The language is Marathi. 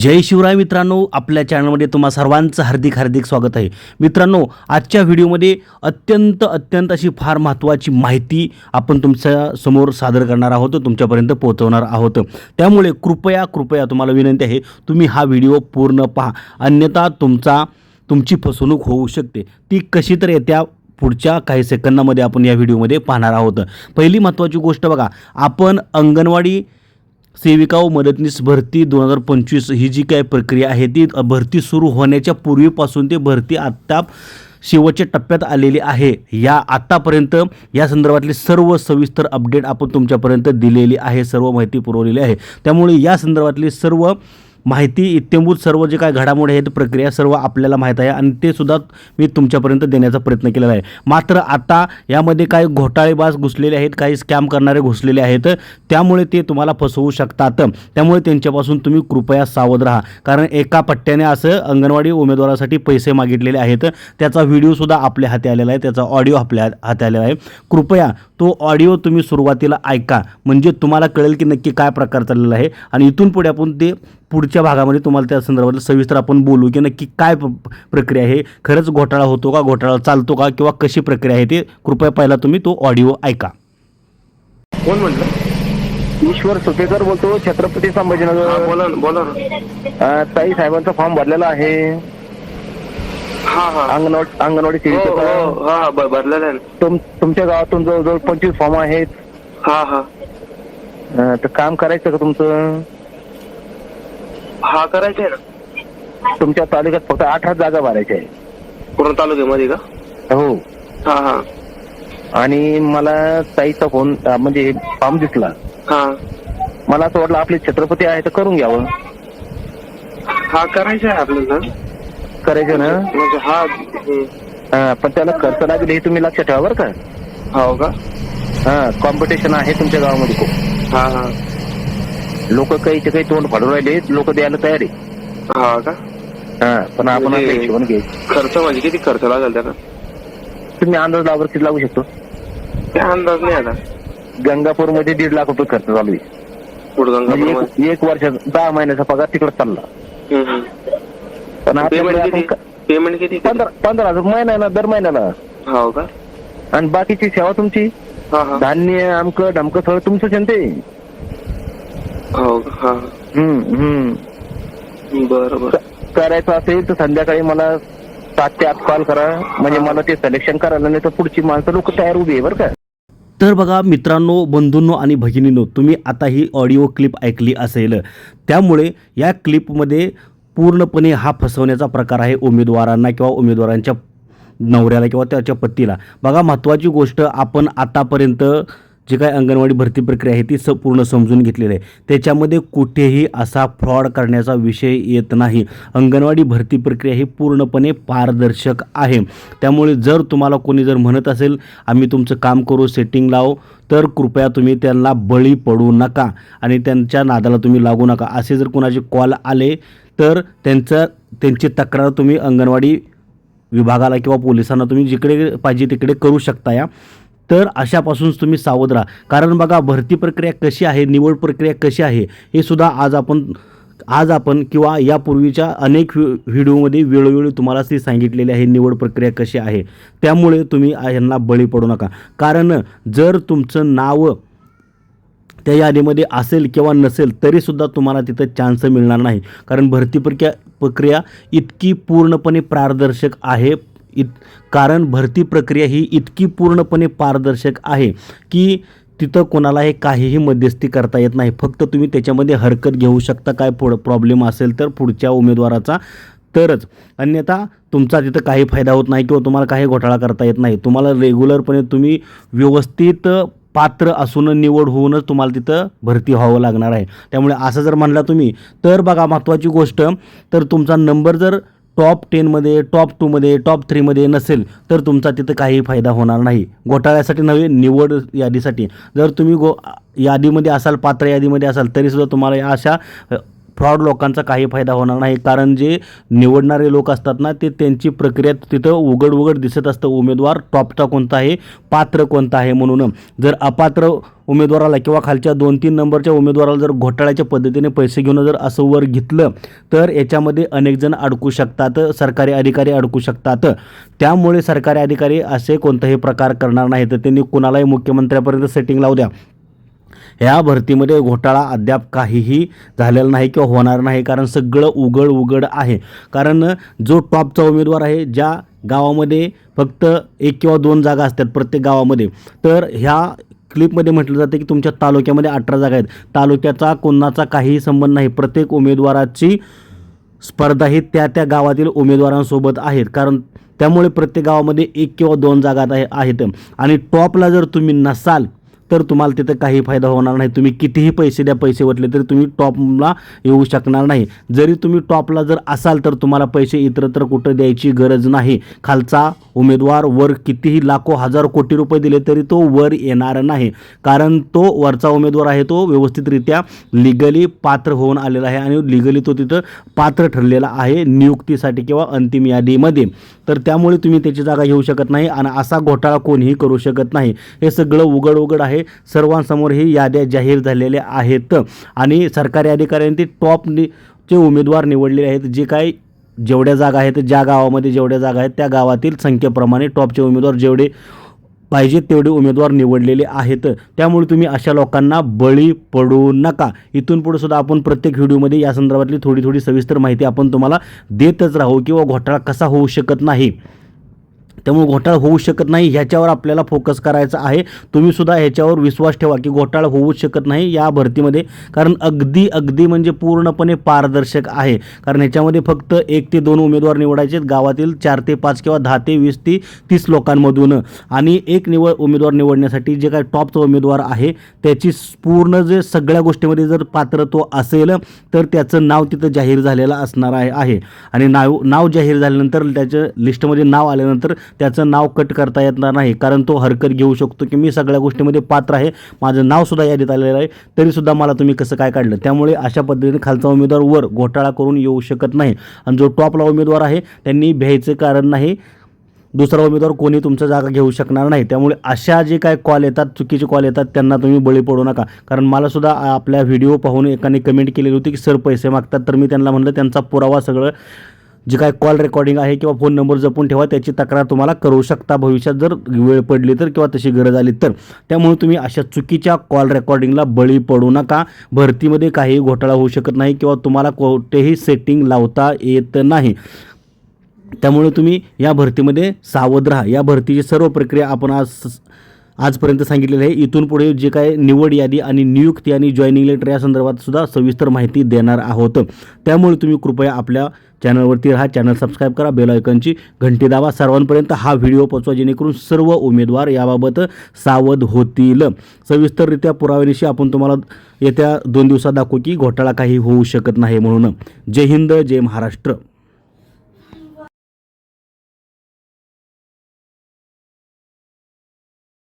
जय शिवराय मित्रांनो आपल्या चॅनलमध्ये तुम्हा सर्वांचं हार्दिक हार्दिक स्वागत आहे. मित्रांनो आजच्या व्हिडिओमध्ये अत्यंत अत्यंत अशी फार महत्त्वाची माहिती आपण तुमच्यासमोर सादर करणार आहोत तुमच्यापर्यंत पोहोचवणार आहोत. त्यामुळे कृपया कृपया तुम्हाला विनंती आहे तुम्ही हा व्हिडिओ पूर्ण पहा. अन्यथा तुमचा तुमची फसवणूक होऊ शकते. ती कशी तर येत्या पुढच्या काही सेकंदामध्ये आपण या व्हिडिओमध्ये पाहणार आहोत. पहिली महत्त्वाची गोष्ट बघा आपण अंगणवाडी सेविका व मदतनीस भरती दोन हजार पंचवीस ही जी काय प्रक्रिया आहे ती भरती सुरू होण्याच्या पूर्वीपासून ते भरती आत्ता शेवटच्या टप्प्यात आलेली आहे. या आत्तापर्यंत या संदर्भातली सर्व सविस्तर अपडेट आपण तुमच्यापर्यंत दिलेली आहे सर्व माहिती पुरवलेली आहे. त्यामुळे या संदर्भातली सर्व माहिती इत्यंभूत सर्व जे काय घडामोडी आहेत प्रक्रिया सर्व आपल्याला माहीत आहे आणि ते सुद्धा मी तुमच्यापर्यंत देण्याचा प्रयत्न केलेला आहे. मात्र आता यामध्ये काही घोटाळेबाज घुसलेले आहेत काही स्कॅम करणारे घुसलेले आहेत. त्यामुळे ते तुम्हाला फसवू शकतात. त्यामुळे त्यांच्यापासून तुम्ही कृपया सावध राहा. कारण एका पट्ट्याने असं अंगणवाडी उमेदवारासाठी पैसे मागितलेले आहेत. त्याचा व्हिडिओसुद्धा आपल्या हाती आलेला आहे. त्याचा ऑडिओ आपल्या हाती आलेला आहे. कृपया तो ऑडिओ तुम्ही सुरुवातीला ऐका. म्हणजे तुम्हाला कळेल की नक्की काय प्रकार चाललेला आहे. आणि इथून पुढे आपण ते पुढच्या भागामध्ये तुम्हाला त्या संदर्भात सविस्तर आपण बोलू की नक्की काय प्रक्रिया आहे. खरंच घोटाळा होतो का? घोटाळा चालतो का? किंवा कशी प्रक्रिया आहे ते कृपया पहिला तुम्ही तो ऑडिओ ऐका. कोण म्हटलं? ईश्वर सुपेकर बोलतो. छत्रपती संभाजीनगर. बोला बोला ताई साहेबांचा फॉर्म भरलेला आहे. हा हा. अंगणवाडी अंगणवाडी हो हो भरलेला आहे ना. तुम तुमच्या गावातून जवळजवळ पंचवीस फॉर्म आहेत. हा हा. तर काम करायचं का तुमचं? हा करायचं आहे ना. तुमच्या तालुक्यात फक्त आठ आठ जागा भरायच्या आहे पूर्ण तालुक्यामध्ये का? हो. हा हा. आणि मला ताईचा फोन अं, म्हणजे फॉर्म दिसला. हा. मला असं वाटलं आपले छत्रपती आहे तर करून घ्यावं. हा करायचं आहे आपल्याला करायचं ना? म्हणजे हा हम्म. हा, पण त्याला खर्च लागेल हे तुम्ही लक्षात ठेवा बरं का. हो का? हा कॉम्पिटिशन आहे तुमच्या गावामध्ये खूप. हा हा. लोक काहीचे काही तोंड फाडून राहिले लोक द्यायला तयार आहे. हा का? हा पण आपण म्हणजे- आपल्या हिशोबाने घ्यायचं. खर्च म्हणजे किती खर्च लागेल त्याला? तुम्ही अंदाज लावर किती लागू शकतो? काय अंदाज नाही आता. गंगापूरमध्ये दीड लाख रुपये खर्च चालू आहे. म्हणजे एक- एक वर्षात दहा महिन्याचा पगार तिकडे चालला. पण आपल्याकडे पेमेंट आपण किती? क- पेमेंट किती पंधरा पंधरा हजार महिन्याला दर महिन्याला. हो का? आणि बाकीची सेवा तुमची? हा हा. धान्य अमकं ढमकं सगळं तुमचंच आहे ना ते? हो का? हा हम्म हम्म. बरं बरं क- करायचं असेल तर संध्याकाळी मला सात ते आठ कॉल करा. म्हणजे मला ते सिलेक्शन करायला नाही तर पुढची माणसं लोक तयार उभी आहे बरं का. तर बघा मित्रांनो बंधूंनो आणि भगिनींनो तुम्ही आता ही ऑडिओ क्लिप ऐकली असेल. त्यामुळे या क्लिपमध्ये पूर्णपणे हा फसवण्याचा प्रकार आहे उमेदवारांना किंवा उमेदवारांच्या नवऱ्याला किंवा त्याच्या पतीला. बघा महत्त्वाची गोष्ट आपण आतापर्यंत जे काय अंगणवाडी भरती प्रक्रिया आहे ती स पूर्ण समजून घेतलेली आहे. त्याच्यामध्ये कुठेही असा फ्रॉड करण्याचा विषय येत नाही. अंगणवाडी भरती प्रक्रिया ही पूर्णपणे पारदर्शक आहे. त्यामुळे जर तुम्हाला कोणी जर म्हणत असेल आम्ही तुमचं काम करू सेटिंग लावू तर कृपया तुम्ही त्यांना बळी पडू नका आणि त्यांच्या नादाला तुम्ही लागू नका. असे जर कोणाचे कॉल आले तर त्यांचं त्यांची तक्रार तुम्ही अंगणवाडी विभागाला किंवा पोलिसांना तुम्ही जिकडे पाहिजे तिकडे करू शकता या. तर अशापासून तुम्ही सावध राहा. कारण बघा भरती प्रक्रिया कशी आहे निवड प्रक्रिया कशी आहे हे सुद्धा आज आपण आज आपण किंवा यापूर्वीच्या अनेक व्हि व्हिडिओमध्ये वेळोवेळी तुम्हाला ती सांगितलेली आहे निवड प्रक्रिया कशी आहे. त्यामुळे तुम्ही यांना बळी पडू नका. कारण जर तुमचं नाव त्या यादीमध्ये असेल किंवा नसेल तरीसुद्धा तुम्हाला तिथं चान्स मिळणार नाही. कारण भरती प्रक्रिया प्रक्रिया इतकी पूर्णपणे पारदर्शक आहे इत कारण भरती प्रक्रिया ही इतकी पूर्णपणे पारदर्शक आहे की तिथं कोणाला हे काहीही मध्यस्थी करता येत नाही. फक्त तुम्ही त्याच्यामध्ये हरकत घेऊ शकता. काय पुढं प्रॉब्लेम असेल तर पुढच्या उमेदवाराचा तरच. अन्यथा तुमचा तिथं काही फायदा होत नाही किंवा तुम्हाला काही घोटाळा करता येत नाही. तुम्हाला रेग्युलरपणे तुम्ही व्यवस्थित पात्र असून निवड होऊनच तुम्हाला तिथं भरती व्हावं लागणार आहे. त्यामुळे असं जर म्हणला तुम्ही तर बघा महत्त्वाची गोष्ट तर तुमचा नंबर जर टॉप टेनमध्ये टॉप टूमध्ये टॉप थ्रीमध्ये नसेल तर तुमचा तिथं काही फायदा होणार नाही. घोटाळ्यासाठी नव्हे निवड यादीसाठी. जर तुम्ही गो यादीमध्ये असाल पात्र यादीमध्ये असाल तरीसुद्धा तुम्हाला अशा फ्रॉड लोकांचा काही फायदा होणार नाही कारण जे निवडणारे लोक असतात ना ते त्यांची प्रक्रिया तिथं उघड उघड दिसत असतं. उमेदवार टॉपचा कोणता आहे? पात्र कोणता आहे म्हणून. जर अपात्र उमेदवाराला किंवा खालच्या दोन तीन नंबरच्या उमेदवाराला जर घोटाळ्याच्या पद्धतीने पैसे घेऊन जर असं वर घेतलं तर याच्यामध्ये अनेकजण अडकू शकतात सरकारी अधिकारी अडकू शकतात. त्यामुळे सरकारी अधिकारी असे कोणताही प्रकार करणार नाही तर त्यांनी कुणालाही मुख्यमंत्र्यापर्यंत सेटिंग लावू द्या. ह्या भरतीमध्ये घोटाळा अद्याप काहीही झालेला नाही किंवा होणार नाही कारण सगळं उघड उघड आहे. कारण जो टॉपचा उमेदवार आहे ज्या गावामध्ये फक्त एक किंवा दोन जागा असतात प्रत्येक गावामध्ये तर ह्या क्लिपमध्ये म्हटलं जातं की तुमच्या तालुक्यामध्ये अठरा जागा आहेत. तालुक्याचा कोणाचा काहीही संबंध नाही. प्रत्येक उमेदवाराची स्पर्धा ही त्या त्या गावातील उमेदवारांसोबत आहेत. कारण त्यामुळे प्रत्येक गावामध्ये एक किंवा दोन जागा आहे आहेत. आणि टॉपला जर तुम्ही नसाल तर तुम्हाला तिथं काही फायदा होणार नाही. तुम्ही कितीही पैसे द्या पैसे वटले तरी तुम्ही टॉपला येऊ शकणार नाही. जरी तुम्ही टॉपला जर असाल तर तुम्हाला पैसे इतरत्र कुठं द्यायची गरज नाही. खालचा उमेदवार वर कितीही लाखो हजार कोटी रुपये दिले तरी तो वर येणार नाही. कारण तो वरचा उमेदवार आहे तो व्यवस्थितरित्या लिगली पात्र होऊन आलेला आहे आणि लिगली तो तिथं पात्र ठरलेला आहे नियुक्तीसाठी किंवा अंतिम यादीमध्ये. तर त्यामुळे तुम्ही त्याची जागा घेऊ शकत नाही आणि असा घोटाळा कोणीही करू शकत नाही. हे सगळं उघड उघड आहे. सर्वांसमोर ही याद्या जाहीर झालेल्या आहेत. आणि सरकारी अधिकाऱ्यांनी ती टॉप नि चे उमेदवार निवडलेले आहेत. जे काही जेवढ्या जागा आहेत ज्या गावामध्ये जेवढ्या जागा आहेत त्या गावातील संख्येप्रमाणे टॉपचे उमेदवार जेवढे पाहिजेत तेवढे उमेदवार निवडलेले आहेत. त्यामुळे तुम्ही अशा लोकांना बळी पडू नका. इथून पुढे सुद्धा आपण प्रत्येक व्हिडिओमध्ये या संदर्भातली थोडी थोडी सविस्तर माहिती आपण तुम्हाला देतच राहू किंवा घोटाळा कसा होऊ शकत नाही. त्यामुळे घोटाळा होऊ शकत नाही ह्याच्यावर आपल्याला फोकस करायचा आहे. तुम्ही सुद्धा ह्याच्यावर विश्वास ठेवा की घोटाळा होऊ शकत नाही या भरतीमध्ये. कारण अगदी अगदी म्हणजे पूर्णपणे पारदर्शक आहे. कारण ह्याच्यामध्ये फक्त एक ते दोन उमेदवार निवडायचे आहेत. गावातील चार ते पाच किंवा दहा ते वीस ते तीस लोकांमधून. आणि एक निवड उमेदवार निवडण्यासाठी जे काय टॉपचा उमेदवार आहे त्याची पूर्ण जे सगळ्या गोष्टीमध्ये जर पात्रत्व असेल तर त्याचं नाव तिथं जाहीर झालेलं असणार आहे. आहे. आणि नाव नाव जाहीर झाल्यानंतर त्याच्या लिस्टमध्ये नाव आल्यानंतर त्याचं नाव कट करता येणार नाही. कारण तो हरकत घेऊ शकतो की मी सगळ्या गोष्टीमध्ये पात्र आहे. माझं नावसुद्धा यादीत आलेलं आहे. तरीसुद्धा मला तुम्ही कसं काय काढलं? त्यामुळे अशा पद्धतीने खालचा उमेदवार वर घोटाळा करून येऊ शकत नाही. आणि जो टॉपला उमेदवार आहे त्यांनी भ्यायचं कारण नाही. दुसरा उमेदवार कोणी तुमचा जागा घेऊ शकणार नाही. त्यामुळे अशा जे काय कॉल येतात चुकीचे कॉल येतात त्यांना तुम्ही बळी पडू नका. कारण मलासुद्धा आपल्या व्हिडिओ पाहून एकाने कमेंट केलेली होती की सर पैसे मागतात. तर मी त्यांना म्हणलं त्यांचा पुरावा सगळं जे काय कॉल रेकॉर्डिंग आहे किंवा फोन नंबर जपून ठेवा त्याची तक्रार तुम्हाला करू शकता. भविष्यात जर वेळ पडली तर किंवा तशी गरज आली तर. त्यामुळे तुम्ही अशा चुकीच्या कॉल रेकॉर्डिंगला बळी पडू नका. भरतीमध्ये काही घोटाळा होऊ शकत नाही किंवा तुम्हाला कोणतेही सेटिंग लावता येत नाही. त्यामुळे तुम्ही या भरतीमध्ये सावध राहा. या भरतीची सर्व प्रक्रिया आपण आज आजपर्यंत सांगितलेलं आहे. इथून पुढे जे काय निवड यादी आणि नियुक्ती आणि जॉईनिंग लेटर या संदर्भात सुद्धा सविस्तर माहिती देणार आहोत. त्यामुळे तुम्ही कृपया आपल्या चॅनलवरती राहा. चॅनल सबस्क्राईब करा. बेल आयकॉनची घंटी दाबा. सर्वांपर्यंत हा व्हिडिओ पोचवा जेणेकरून सर्व उमेदवार याबाबत सावध होतील. सविस्तररित्या पुराव्यानिशी आपण तुम्हाला येत्या दोन दिवसात दाखवू की घोटाळा काही होऊ शकत नाही म्हणून. जय हिंद जय महाराष्ट्र.